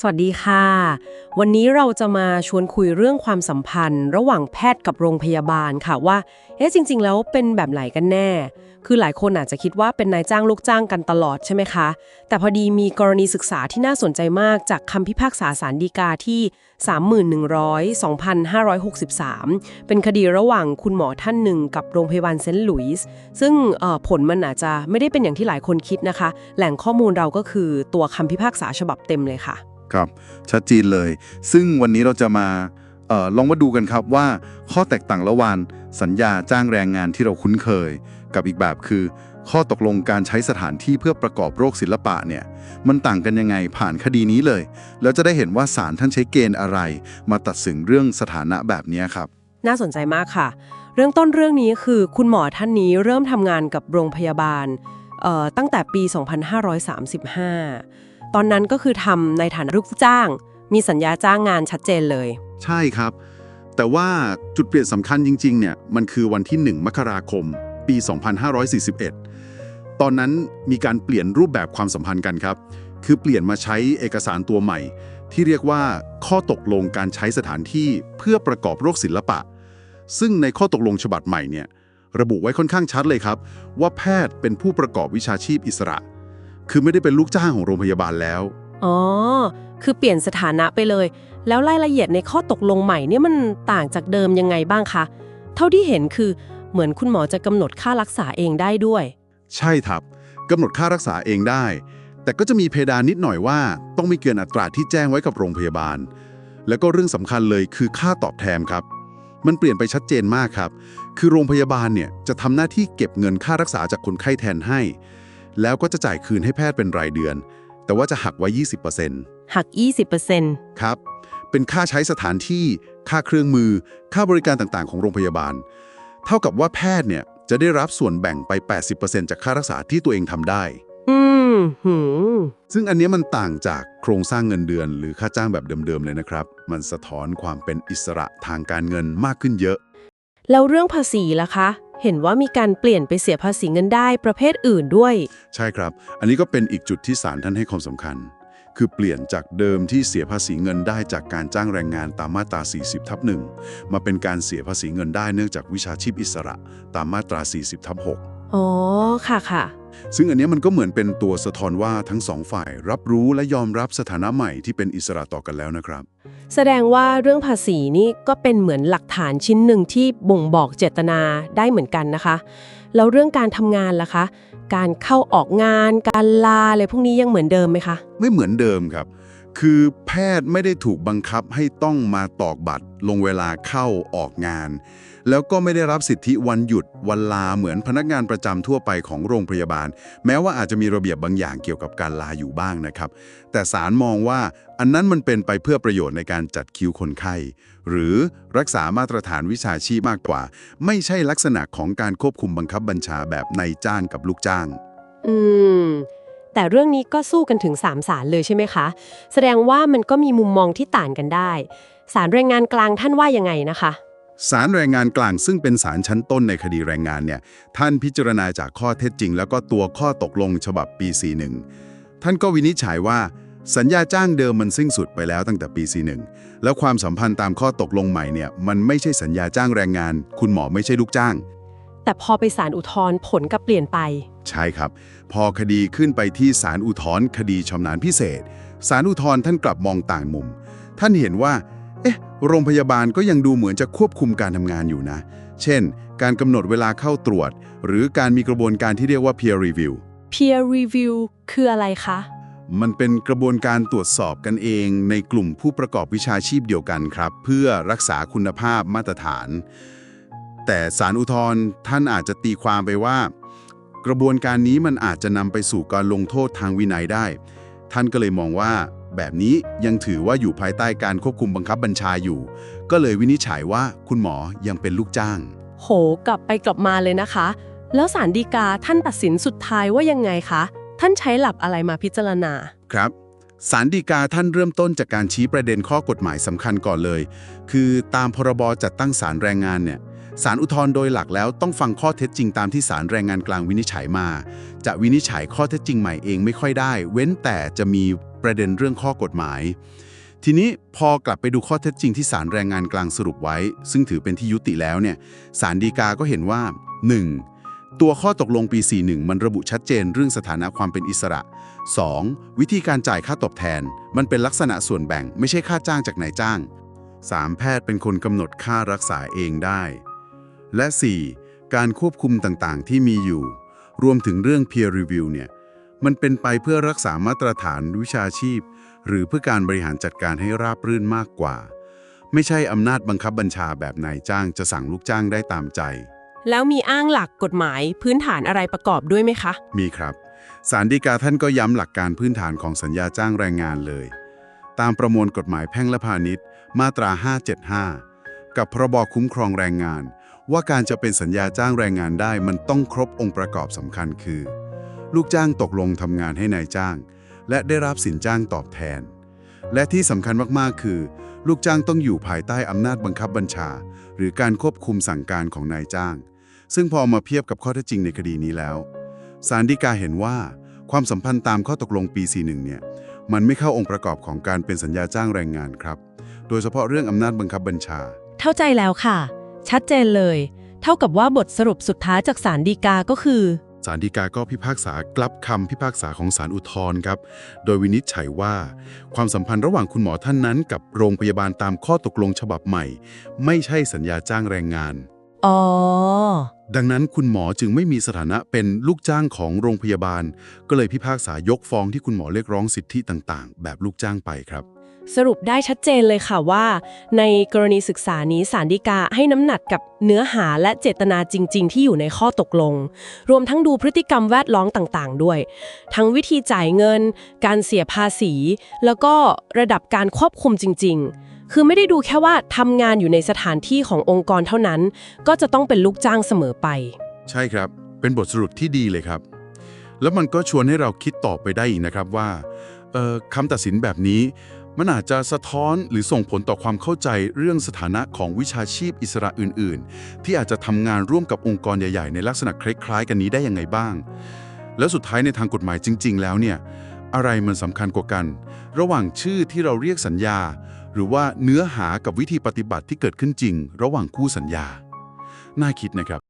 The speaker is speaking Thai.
สวัสดีค่ะ วันนี้เราจะมาชวนคุยเรื่องความสัมพันธ์ ระหว่างแพทย์กับโรงพยาบาลค่ะว่าเอ๊ะจริง ๆ แล้วเป็นแบบไหนกันแน่ คือหลายคนอาจจะคิดว่าเป็นนายจ้างลูกจ้างกันตลอดใช่ไหมคะ แต่พอดีมีกรณีศึกษาที่น่าสนใจมากจากคำพิพากษาสารดีกาที่ 3100 2563 เป็นคดีระหว่างคุณหมอท่านหนึ่งกับโรงพยาบาลเซนต์หลุยส์ ซึ่งผลมันอาจจะไม่ได้เป็นอย่างที่หลายคนคิดนะคะ แหล่งข้อมูลเราก็คือตัวคำพิพากษาฉบับเต็มเลยค่ะ ครับ ชัดเจนเลย ซึ่งวันนี้เราจะมา ลองมาดูกันครับว่าข้อแตกต่างระหว่างสัญญาจ้างแรงงานที่เราคุ้นเคย กับอีกแบบคือ ข้อตกลงการใช้สถานที่เพื่อประกอบโรคศิลปะเนี่ยมันต่างกันยังไงผ่านคดีนี้เลย แล้วจะได้เห็นว่าศาลท่านใช้เกณฑ์อะไร มาตัดสินเรื่องสถานะแบบนี้ครับ น่าสนใจมากค่ะ เรื่องต้นเรื่องนี้คือคุณหมอท่านนี้เริ่มทำงานกับโรงพยาบาลตั้งแต่ปี 2535 ตอนนั้นก็คือทำในฐานะลูกจ้าง มีสัญญาจ้างงานชัดเจนเลย ใช่ครับ แต่ว่าจุดเปลี่ยนสำคัญจริง ๆ เนี่ย มันคือวันที่ 1 มกราคม ปี 2541 ตอนนั้นมีการเปลี่ยนรูปแบบความสัมพันธ์กันครับ คือเปลี่ยนมาใช้เอกสารตัวใหม่ ที่เรียกว่าข้อตกลงการใช้สถานที่เพื่อประกอบโรคศิลปะ ซึ่งในข้อตกลงฉบับใหม่เนี่ยระบุไว้ค่อนข้างชัดเลยครับ ว่าแพทย์เป็นผู้ประกอบวิชาชีพอิสระ คือไม่ได้เป็นลูกจ้างของโรงพยาบาลแล้ว อ๋อ คือเปลี่ยนสถานะไปเลย แล้วรายละเอียดในข้อตกลงใหม่เนี่ยมันต่างจากเดิมยังไงบ้างคะ เท่าที่เห็นคือเหมือนคุณหมอจะกำหนดค่ารักษาเองได้ด้วย ใช่ครับกำหนดค่ารักษาเองได้ แต่ก็จะมีเพดานนิดหน่อยว่า ต้องไม่เกินอัตราที่แจ้งไว้กับโรงพยาบาล แล้วก็เรื่องสำคัญเลยคือค่าตอบแทนครับ มันเปลี่ยนไปชัดเจนมากครับ คือโรงพยาบาลเนี่ยจะทำหน้าที่เก็บเงินค่ารักษาจากคนไข้แทนให้ แล้วก็จะจ่ายคืนให้แพทย์เป็นรายเดือน แต่ว่าจะหักไว้ 20% หัก 20%ครับ เป็นค่าใช้สถานที่ ค่าเครื่องมือ ค่าบริการต่างๆ ของโรงพยาบาล เท่ากับว่าแพทย์เนี่ยจะได้รับส่วนแบ่งไป 80%จากค่ารักษาที่ตัวเองทำได้ อืมหืมซึ่งอันเนี้ยมันต่างจากโครงสร้างเงินเดือน หรือค่าจ้างแบบเดิมๆเลยนะครับ มันสะท้อนความเป็นอิสระทางการเงินมากขึ้นเยอะ แล้วเรื่องภาษีล่ะคะ เห็นว่ามีการเปลี่ยนไปเสียภาษีเงินได้ประเภทอื่นด้วย ใช่ครับ อันนี้ก็เป็นอีกจุดที่ศาลท่านให้ความสำคัญ คือเปลี่ยนจากเดิมที่เสียภาษีเงินได้จากการจ้างแรงงานตามมาตรา 40ทับ1มาเป็นการเสียภาษีเงินได้เนื่องจากวิชาชีพอิสระตามมาตรา 40ทับ6 อ๋อ ค่ะค่ะ ซึ่งอันเนี้ยมันก็เหมือนเป็นตัวสะท้อนว่าทั้งสองฝ่ายรับรู้และยอมรับสถานะใหม่ที่เป็นอิสระต่อกันแล้วนะครับ แสดงว่าเรื่องภาษีนี่ก็เป็นเหมือนหลักฐานชิ้นหนึ่งที่บ่งบอกเจตนาได้เหมือนกันนะคะ แล้วเรื่องการทำงานล่ะคะ การเข้าออกงาน การลาอะไรพวกนี้ยังเหมือนเดิมไหมคะ ไม่เหมือนเดิมครับ คือแพทย์ไม่ได้ถูกบังคับให้ต้องมาตอกบัตรลงเวลาเข้าออกงาน แล้วก็ไม่ได้รับสิทธิวันหยุดวันลาเหมือนพนักงานประจำทั่วไปของโรงพยาบาล แม้ว่าอาจจะมีระเบียบบางอย่างเกี่ยวกับการลาอยู่บ้างนะครับ แต่ศาลมองว่าอันนั้นมันเป็นไปเพื่อประโยชน์ในการจัดคิวคนไข้ หรือรักษามาตรฐานวิชาชีพมากกว่า ไม่ใช่ลักษณะของการควบคุมบังคับบัญชาแบบนายจ้างกับลูกจ้าง อืมแต่เรื่องนี้ก็สู้กันถึงสามศาลเลยใช่ไหมคะ แสดงว่ามันก็มีมุมมองที่ต่างกันได้ศาลแรงงานกลางท่านว่ายังไงนะคะ ศาลแรงงานกลางซึ่งเป็นศาลชั้นต้นในคดีแรงงานเนี่ยท่านพิจารณาจากข้อเท็จจริง แล้วก็ตัวข้อตกลงฉบับปี 41 ท่านก็วินิจฉัยว่า สัญญาจ้างเดิมมันสิ้นสุดไปแล้วตั้งแต่ปี 41 แล้วความสัมพันธ์ตามข้อตกลงใหม่เนี่ยมันไม่ใช่สัญญาจ้างแรงงาน คุณหมอไม่ใช่ลูกจ้าง แต่พอไปศาลอุทธรณ์ผลก็เปลี่ยนไป ใช่ครับ พอคดีขึ้นไปที่ศาลอุทธรณ์คดีชำนาญพิเศษศาลอุทธรณ์ท่านกลับมองต่างมุม ท่านเห็นว่า เอ๊ะ โรงพยาบาลก็ยังดูเหมือนจะควบคุมการทำงานอยู่นะ เช่น การกำหนดเวลาเข้าตรวจ หรือการมีกระบวนการที่เรียกว่า peer review peer review คืออะไรคะ มันเป็นกระบวนการตรวจสอบกันเองในกลุ่มผู้ประกอบวิชาชีพเดียวกันครับ เพื่อรักษาคุณภาพมาตรฐาน แต่ศาลอุทธรณ์ท่านอาจจะตีความไปว่า กระบวนการนี้มันอาจจะนำไปสู่การลงโทษทางวินัยได้ ท่านก็เลยมองว่า แบบนี้ยังถือว่าอยู่ภายใต้การควบคุมบังคับบัญชาอยู่ ก็เลยวินิจฉัยว่าคุณหมอยังเป็นลูกจ้าง โห กลับไปกลับมาเลยนะคะ แล้วศาลฎีกาท่านตัดสินสุดท้ายว่ายังไงคะ ท่านใช้หลักอะไรมาพิจารณา ครับสารดีกาท่านเริ่มต้นจากการชี้ประเด็นข้อกฎหมายสำคัญก่อนเลย คือตามพรบจัดตั้งศาลแรงงานเนี่ยศาลอุทธรณ์โดยหลักแล้วต้องฟังข้อเท็จจริงตามที่ศาลแรงงานกลางวินิจฉัยมา จะวินิจฉัยข้อเท็จจริงใหม่เองไม่ค่อยได้ เว้นแต่จะมี ประเด็นเรื่องข้อกฎหมาย ทีนี้พอกลับไปดูข้อเท็จจริงที่ศาลแรงงานกลางสรุปไว้ ซึ่งถือเป็นที่ยุติแล้วเนี่ยศาลฎีกาก็เห็นว่า 1. ตัวข้อตกลงปี 41 มันระบุชัดเจนเรื่องสถานะความเป็นอิสระ 2. วิธีการจ่ายค่าตอบแทน มันเป็นลักษณะส่วนแบ่งไม่ใช่ค่าจ้างจากนายจ้าง 3. แพทย์เป็นคนกำหนดค่ารักษาเองได้ และ 4. การควบคุมต่างๆ ที่มีอยู่ รวมถึงเรื่อง peer review เนี่ย มันเป็นไปเพื่อรักษามาตรฐานวิชาชีพ หรือเพื่อการบริหารจัดการให้ราบรื่นมากกว่า ไม่ใช่อำนาจบังคับบัญชาแบบนายจ้างจะสั่งลูกจ้างได้ตามใจ แล้วมีอ้างหลักกฎหมายพื้นฐานอะไรประกอบด้วยไหมคะ มีครับสารดีกาท่านก็ย้ำหลักการพื้นฐานของสัญญาจ้างแรงงานเลย ตามประมวลกฎหมายแพ่งและพาณิชย์ มาตรา 575 กับพรบคุ้มครองแรงงาน ว่าการจะเป็นสัญญาจ้างแรงงานได้มันต้องครบองค์ประกอบสำคัญคือ ลูกจ้างตกลงทำงานให้นายจ้าง และได้รับสินจ้างตอบแทน และที่สำคัญมาก ๆ คือ ลูกจ้างต้องอยู่ภายใต้อำนาจบังคับบัญชา หรือการควบคุมสั่งการของนายจ้าง ซึ่งพอมาเทียบกับข้อเท็จจริงในคดีนี้แล้วศาลฎีกาเห็นว่าความสัมพันธ์ตามข้อตกลงปี 41 เนี่ย มันไม่เข้าองค์ประกอบของการเป็นสัญญาจ้างแรงงานครับ โดยเฉพาะเรื่องอำนาจบังคับบัญชา เข้าใจแล้วค่ะ ชัดเจนเลย เท่ากับว่าบทสรุปสุดท้ายจากศาลฎีกาก็คือ ศาลฎีกาก็พิพากษากลับคำพิพากษาของศาลอุทธรณ์ครับ โดยวินิจฉัยว่า ความสัมพันธ์ระหว่างคุณหมอท่านนั้น กับโรงพยาบาลตามข้อตกลงฉบับใหม่ ไม่ใช่สัญญาจ้างแรงงาน อ๋อ ดังนั้นคุณหมอจึงไม่มีสถานะเป็นลูกจ้างของโรงพยาบาล ก็เลยพิพากษายกฟ้องที่คุณหมอเรียกร้องสิทธิต่าง ๆ แบบลูกจ้างไปครับ สรุปได้ชัดเจนเลยค่ะว่า ในกรณีศึกษานี้สารดีกาให้น้ำหนักกับเนื้อหาและเจตนาจริง ๆ ที่อยู่ในข้อตกลง รวมทั้งดูพฤติกรรมแวดล้อมต่าง ๆ ด้วย ทั้งวิธีจ่ายเงิน การเสียภาษี แล้วก็ระดับการควบคุมจริง ๆ คือไม่ได้ดูแค่ว่าทำงานอยู่ในสถานที่ขององค์กรเท่านั้น ก็จะต้องเป็นลูกจ้างเสมอไป ใช่ครับ เป็นบทสรุปที่ดีเลยครับ แล้วมันก็ชวนให้เราคิดต่อไปได้อีกนะครับว่าคำตัดสินแบบนี้ มันอาจจะสะท้อนหรือส่งผลต่อความเข้าใจเรื่องสถานะของวิชาชีพอิสระอื่น ๆ ที่อาจจะทำงานร่วมกับองค์กรใหญ่ ๆ ในลักษณะคล้าย ๆ กันนี้ได้ยังไงบ้าง แล้วสุดท้ายในทางกฎหมายจริง ๆ แล้วเนี่ยอะไรมันสำคัญกว่ากัน ระหว่างชื่อที่เราเรียกสัญญา หรือว่าเนื้อหากับวิธีปฏิบัติที่เกิดขึ้นจริง ระหว่างคู่สัญญา น่าคิดนะครับ